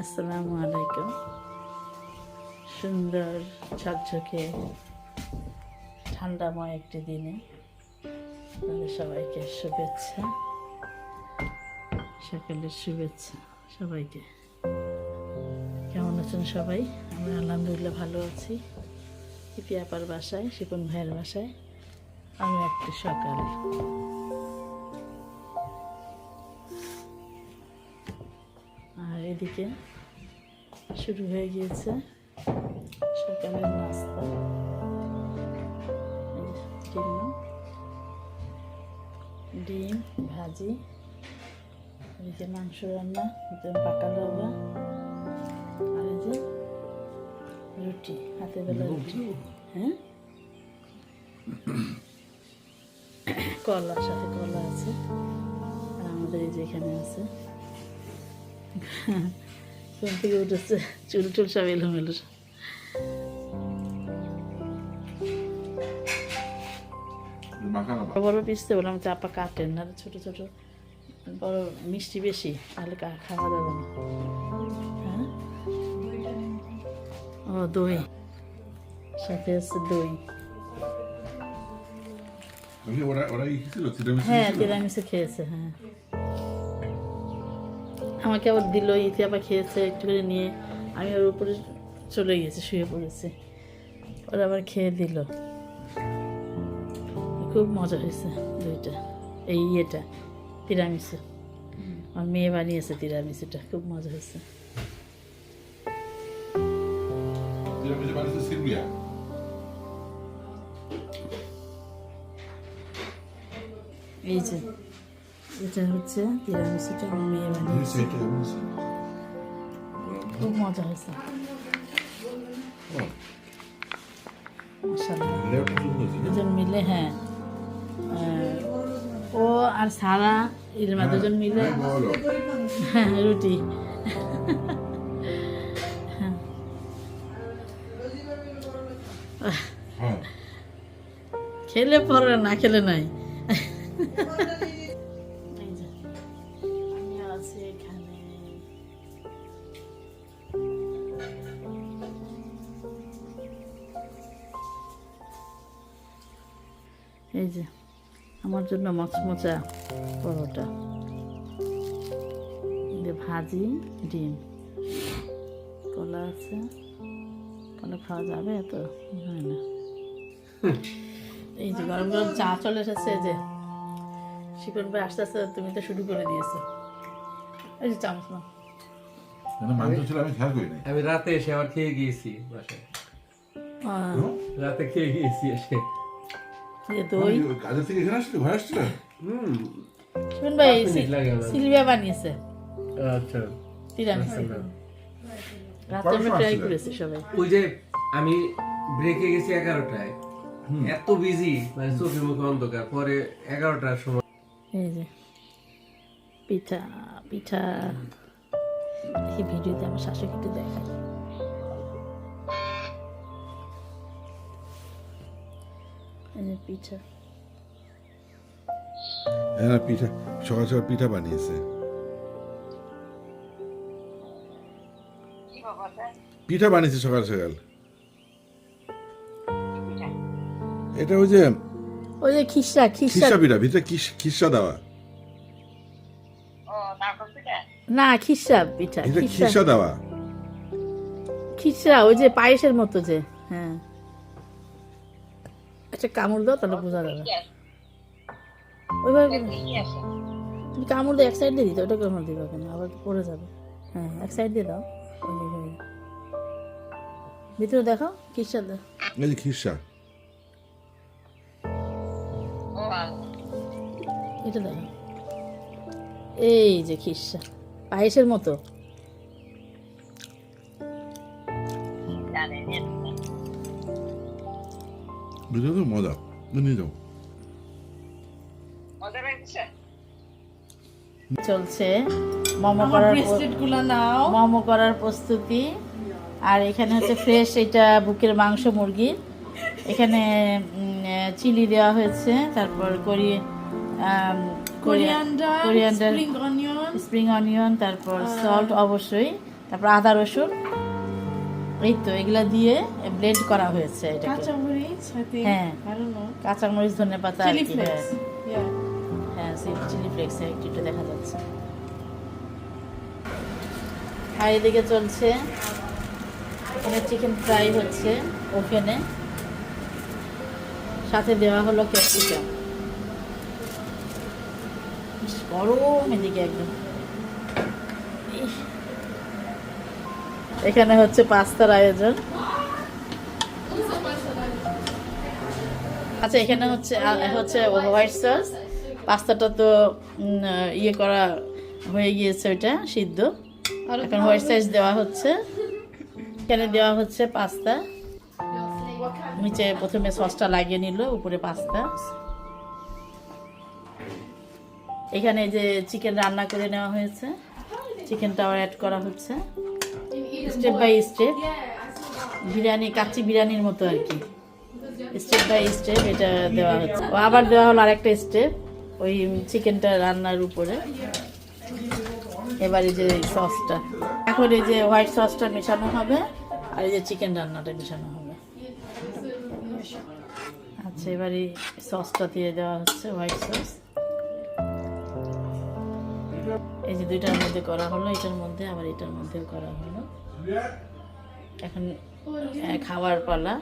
আসসালামু আলাইকুম। সুন্দর, ঝকঝকে, ঠান্ডাময় একটি দিনে আপনাদের সবাইকে শুভেচ্ছা, সকালের শুভেচ্ছা, সবাইকে। কেমন আছেন সবাই? আমরা আলহামদুলিল্লাহ ভালো আছি। ইপিয়াপার বাসায়, শিপন ভাইয়ের বাসায়। আমি একটি সকাল আর এদিকে শুরু হয়ে গিয়েছে সকালের নাস্তা। ডিম ডিম ভাজি এদিকে মাংস রান্না পাকা লাউয়া আর এই যে রুটি হাতে বেলা রুটি। হ্যাঁ? কলা সাথে কলা আছে। আর আমাদের এই যে এখানে আছে ঘুম থেকে উঠেছে। চুল টুল সব এলোমেলো বড় পিসতে বললাম চাপা কাটেন না ছোট ছোট বড় মিষ্টি বেশি তাহলে খাওয়া যাবে না। হ্যাঁ? ও দই। সাথে আছে দই। হ্যাঁ? তিরামিসু খেয়েছে হ্যাঁ। আমাকে আবার দিল ইতি আবার খেয়েছে একটু করে নিয়ে। আমি ওর উপরে চলে গেছি শুয়ে পড়েছি। ওরা আবার খেয়ে দিল। খুব মজা হয়েছে দুইটা এই ইয়েটা তিরামিসু। আমার মেয়ে বানিয়েছে তিরামিসুটা খুব মজা হয়েছে। এই যে এটা হচ্ছে তিরামিসুটা আমার মেয়ে বানিয়েছে খুব মজা হয়েছে? দুজন মিলে হ্যাঁ। ও আর সারা ইলমা দুজন মিলে। হ্যাঁ। হ্যাঁ, রুটি। হ্যাঁ। খেলে পরে না খেলে নাই। এই যে আমার জন্য মচমচা পরোটা। ভাজি ডিম। কলা আছে। কলা খাওয়া যাবে এত? হয় না। এই যে গরম গরম চা চলে এসেছে যে। শিকন ভাই আস্তে আস্তে তুমি তো শুরু করে দিয়েছ। এই যে চামচ না আমি রাতে এসে আবার খেয়ে গিয়েছি বাসায়। রাতে খেয়ে গিয়েছি এসে। দই। আমি কাজের থেকে এখানে আসছিল ঘরে আসছিল হুম। শিকন ভাই পাঁচ মিনিট লাগে আমার। সিলভিয়া বানিয়েছে। আচ্ছা। তিরামিসু। রাতে আমি ট্রাই করেছি সবাই। ওই যে আমি ব্রেকে গেছি এগারোটায় এত বিজি মানে চোখের মুখে অন্ধকার। পরে এগারোটার সময় এই যে পিঠা পিঠা। এই ভিডিওতে আমার শাশুড়িকে দেখাই। পিঠা পিঠা সকাল সকাল পিঠা বানিয়েছে। পিঠা বানিয়েছে সকাল সকাল। এটা ওই যে ওই যে খিসা খিসা। পিঠা ভিতরে খিসা দেওয়া। না খিসা পিঠা খিসা দেওয়া। খিসা ওই যে পায়েসের মতো যে হ্যাঁ। একটা কামড় দাও তাহলে বোঝা যাবে। ওইভাবে তুমি কামড় দাও এক সাইড দিয়ে দিতে ওটা কামড় দিবে কেন আবার পড়ে যাবে। হ্যাঁ এক সাইড দিয়ে দাও। ভিতরে দেখো খিসা দাও এই খিসা এটা দেখো। এই যে খিসা পায়েসের মতো। বুঝলো তো মজা নিয়ে যাও চলছে মোমো করার মোমো করার প্রস্তুতি। আর এখানে হচ্ছে ফ্রেশ এটা বুকের মাংস মুরগির। এখানে চিলি দেওয়া হয়েছে। তারপর করি কোরিয়ান্ডার স্প্রিং অনিয়ন তারপর সল্ট অবশ্যই। তারপর আদা রসুন। এই তো এগুলা দিয়ে ব্লেন্ড করা হয়েছে এটাকে। কাঁচামরিচ হ্যাঁ। কাঁচামরিচ ধনে পাতা চিলি ফ্লেক্স হ্যাঁ। হ্যাঁ চিলি ফ্লেক্স একটু দেখা যাচ্ছে। আর এদিকে চলছে এখানে চিকেন ফ্রাই হচ্ছে ওভেনে সাথে দেওয়া হলো ক্যাপসিকাম গরম এদিকে একদম। এখানে হচ্ছে পাস্তার আয়োজন। আচ্ছা এখানে হচ্ছে হচ্ছে হোয়াইট সস। পাস্তাটা তো ইয়ে করা হয়ে গিয়েছে ওইটা সিদ্ধ। এখন হোয়াইট সস দেওয়া হচ্ছে। এখানে দেওয়া হচ্ছে পাস্তা। নিচে প্রথমে সসটা লাগিয়ে নিল উপরে পাস্তা। এখানে যে চিকেন রান্না করে নেওয়া হয়েছে। চিকেনটাও অ্যাড করা হচ্ছে। Step by step biryani kacchi বিরিয়ানির মতো আর কি। স্টেপ বাই স্টেপ এটা দেওয়া হচ্ছে। ও আবার দেওয়া হলো আরেকটা স্টেপ ওই চিকেনটা রান্নার উপরে। এবার এই যে সসটা এখন এই যে হোয়াইট সসটা মেশানো হবে আর এই যে চিকেন রান্নাটা মেশানো হবে। আচ্ছা এবারে সসটা দিয়ে দেওয়া হচ্ছে হোয়াইট সস এই যে দুইটার মধ্যে করা হলো এটার মধ্যে আবার এটার মধ্যেও করা হলো। এখন খাওয়ার পালা।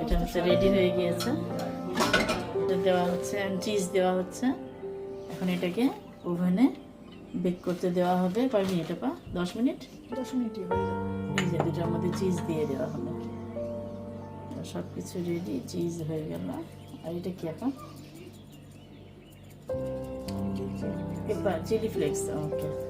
এটা হচ্ছে রেডি হয়ে গিয়েছে। এটা দেওয়া হচ্ছে চিজ দেওয়া হচ্ছে। এখন এটাকে ওভেনে বেক করতে দেওয়া হবে। কয় মিনিট পা দশ মিনিট দশ মিনিটই হয়ে যাবে। এই যে দুটার মধ্যে চিজ দিয়ে দেওয়া হবে। সব কিছু রেডি চিজ হয়ে গেল। আর এটা কি এখন চিলি ফ্লেক্স ওকে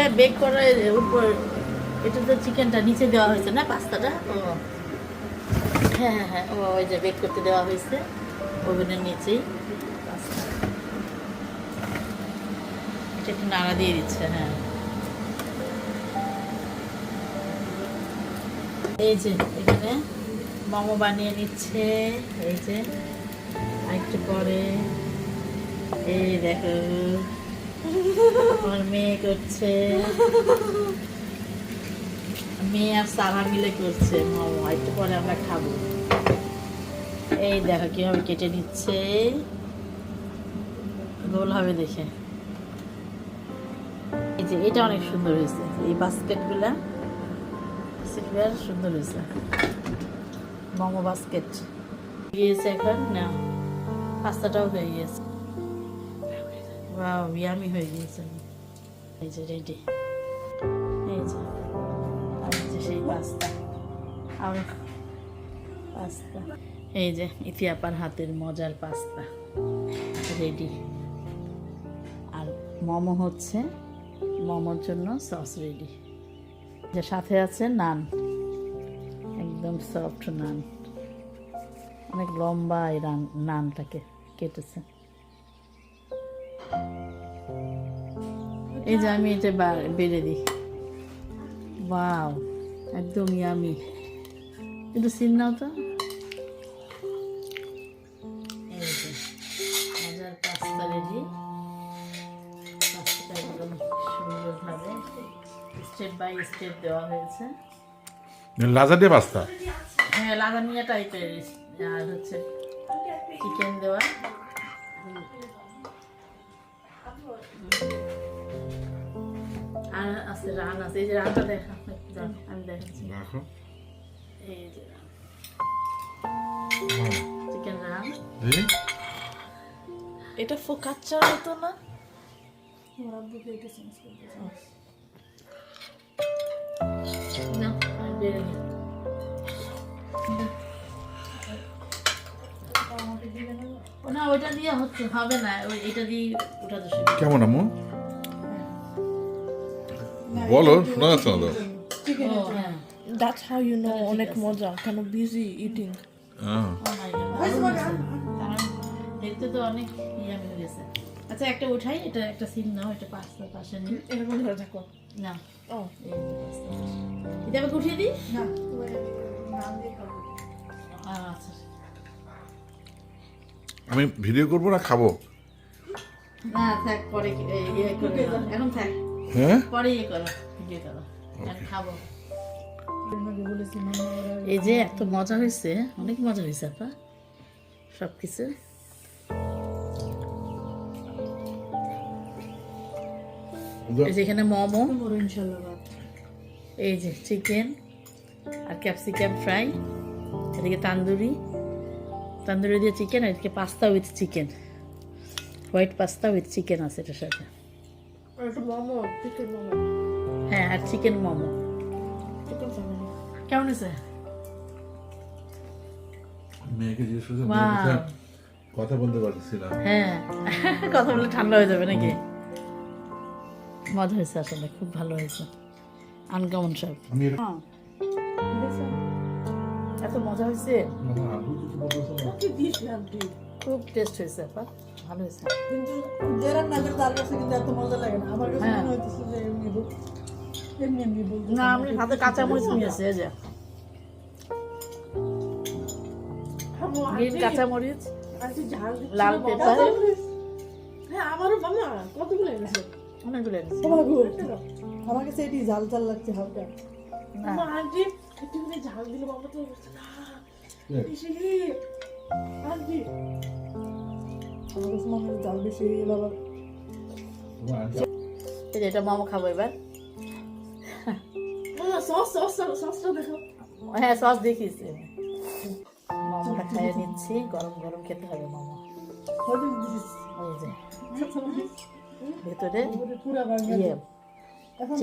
এটা বেক করার উপর এটা তো চিকেনটা নিচে দেওয়া হয়েছে না পাস্তাটা? ও। হ্যাঁ হ্যাঁ হ্যাঁ ও ওই যে বেক করতে দেওয়া হয়েছে ওভেনের নিচেই পাস্তা। এটা একটু নাড়া দিয়ে দিচ্ছে হ্যাঁ। এই যে এখানে মোমো বানিয়ে নিচ্ছে এই যে আরেকটু পরে এই দেখো। আমার মেয়ে করছে। মেয়ে আর সারা মিলে করছে। মোমো একটু পরে আমরা খাব। এই দেখো কীভাবে কেটে নিচ্ছে। গোল হবে দেখে। এই যে, এটা অনেক সুন্দর হয়েছে। এই বাস্কেটগুলা সিলভার সুন্দর হয়েছে। মোমো বাস্কেট। গিয়েছে এখন? না, পাস্তাটাও হয়ে গিয়েছে। ওয়াও ইয়ামি হয়ে গিয়েছে এই যে রেডি এই যে আর যে সেই পাস্তা আর পাস্তা এই যে ইতিহাপার হাতের মজার পাস্তা রেডি আর মোমো হচ্ছে মোমোর জন্য সস রেডি যে সাথে আছে নান। একদম সফট নান। অনেক লম্বা এই নানটাকে কেটেছে। এই যে আমি এটা বেড়ে দিই। বাও একদম ইয়ামি একটু সিন নাও তো। এই পাস্তা রেডি পাস্তাটা একদম সুন্দরভাবে স্টেপ বাই স্টেপ দেওয়া হয়েছে। পাস্তা? হ্যাঁ লাগানিয়া টাইপের আর হচ্ছে চিকেন দেওয়া। আর আছে রান আছে এই যে রানটা দেখা আমি দেখাচ্ছি। এই যে চিকেন রান এটা ফোকাচ্চা হতো না? আমার চেঞ্জ না আমি বেড়ে নিই। না ওইটা দিয়ে হচ্ছে হবে না ওই এটা দিয়ে ওটা তো কেমন বলো শোনা যাচ্ছে না তো? হ্যাঁ। দ্যাটস হাউ ইউ নো অনেক মজা কেন বিজি ইটিং। কারণ দেখতে তো অনেক ইয়ামি হয়ে গেছে। আচ্ছা একটা উঠাই এটা একটা সিন নাও এটা পাশে পাশে নিই এরকম ধরে থাকো। না। ও। এই যে পাস্তা। এটা আমাকে উঠিয়ে দিই? না। আচ্ছা। আমি ভিডিও করব না খাব? না থাক পরে ইয়ে। এখন থাক। হ্যাঁ? পরে ইয়ে করো করো খাব। এই যে এত মজা হয়েছে অনেক মজা হয়েছে আপা। সব কিছু এই যে এখানে মোমো। এই যে চিকেন আর ক্যাপসিকাম ফ্রাই এদিকে তান্দুরি। তান্দুরি দিয়ে চিকেন আর এদিকে pasta with chicken. White pasta with chicken আছে এটার সাথে। মোমো চিকেন মোমো। হ্যাঁ আর চিকেন মোমো। চিকেন কেমন আছে মেয়েকে জিজ্ঞেস কথা বলতে পারতেছি না হ্যাঁ কথা বলে ঠান্ডা হয়ে যাবে নাকি? মজা হয়েছে আসলে খুব ভালো হয়েছে। আনকমন সব এত মজা হয়েছে? খুব টেস্ট হয়েছে আপা। ভালো হয়েছে। কিন্তু যে রান্না করে তার কাছে কিন্তু এত মজা লাগে না। আমার কাছে হ্যাঁ। মনে হইতেছে যে এমনি এমনি এমনি বলতে না আমি সাথে কাঁচা মরিচ নিয়েছি এই যে। গ্রিন কাঁচা মরিচ লাল পেপার। হ্যাঁ আমারও মামা কতগুলো এনেছে? অনেকগুলো এনেছি। আমার কাছে এটি ঝাল ঝাল লাগছে হালকা। মা আন্টি একটু ঝাল দিলে বাবা তো না বেশি আন্টি আমার কাছে মনে হয় ঝাল বেশি হয়ে গেল আবার তোমার আন্টি এই যে এটা মোমো খাব এবার মামা সস সস সসটা দেখো হ্যাঁ সস দেখিয়েছি মোমোটা খাইয়ে নিচ্ছি গরম গরম খেতে হবে মোমো হয়তো দিস ওই যে ভেতরে পুরা বাঙালি ইয়ে এখন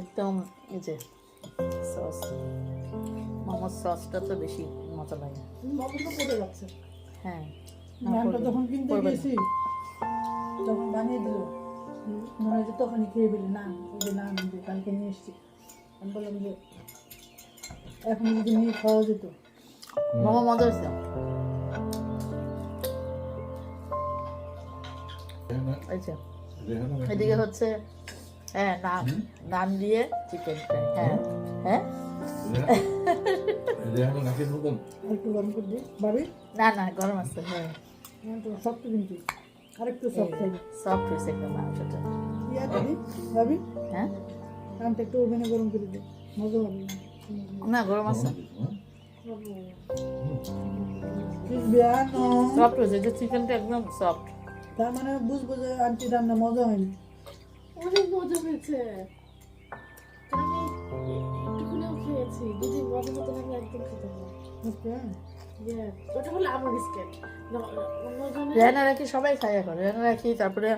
একদম এই যে সস মোমোর সসটা তো বেশি মজা লাগে। হ্যাঁ নানটা কিনতে গেছি তখন বানিয়ে দিল। মনে হয় তখনই খেয়ে ফেলি। না যে না আনবে কালকে নিয়ে এসছি। আমি বললাম যে এখন যদি নিয়ে খাওয়া যেত। মোমো মজা হয়েছে? এদিকে হচ্ছে হ্যাঁ নান নান দিয়ে চিকেন ফ্রাই হ্যাঁ হ্যাঁ। একটু গরম করে দিই ভাবি না না গরম আছে হ্যাঁ। সফট কিন্তু আরেকটু সফট সফট হয়েছে একদম মাংসটা। ইয়া ভাবি? হ্যাঁ? কানটা একটু ওভেনে গরম করে দিই মজা হবে না। গরম আছে। হ্যাঁ? সফট হয়েছে যে চিকেনটা একদম সফট তার মানে বুঝব যে আন্টি রান্না মজা হয়নি অনেক মজা হয়েছে। আমি একটুখানিও খেয়েছি যদি মজা হতো না একদম খেতে পারি ওকে Yeah, ওটা হলো আমার বিস্কিট। রেহানা রাখি সবাই খায় এখন? রেহানা রাখি তারপরে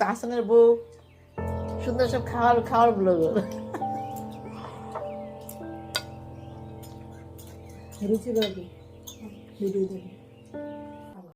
তাহসানের বউ সুন্দর সব খাওয়ার খাওয়ার রুচি বাড়বে। ভিডিও দেখে।